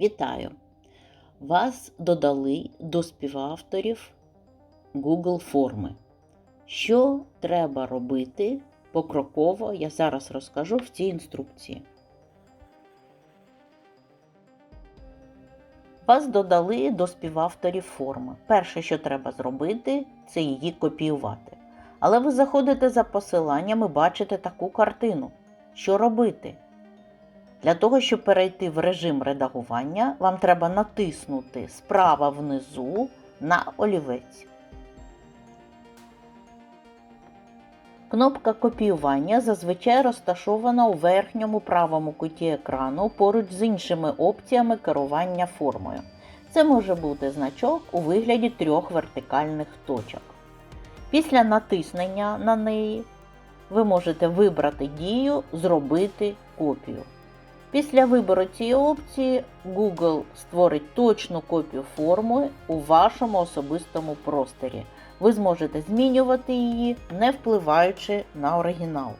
Вітаю! Вас додали до співавторів Google форми. Що треба робити покроково, я зараз розкажу в цій інструкції. Вас додали до співавторів форми. Перше, що треба зробити, це її копіювати. Але ви заходите за посиланням і бачите таку картину. Що робити? Для того, щоб перейти в режим редагування, вам треба натиснути справа внизу на олівець. Кнопка копіювання зазвичай розташована у верхньому правому куті екрану поруч з іншими опціями керування формою. Це може бути значок у вигляді трьох вертикальних точок. Після натиснення на неї ви можете вибрати дію Зробити копію. Після вибору цієї опції Google створить точну копію форми у вашому особистому просторі. Ви зможете змінювати її, не впливаючи на оригінал.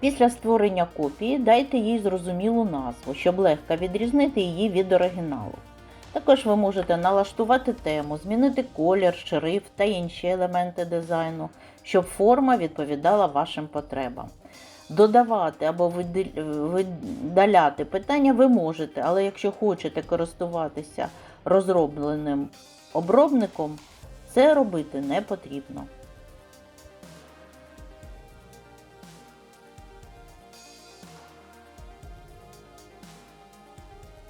Після створення копії дайте їй зрозумілу назву, щоб легко відрізнити її від оригіналу. Також ви можете налаштувати тему, змінити колір, шрифт та інші елементи дизайну, щоб форма відповідала вашим потребам. Додавати або видаляти питання ви можете, але якщо хочете користуватися розробленим обробником, це робити не потрібно.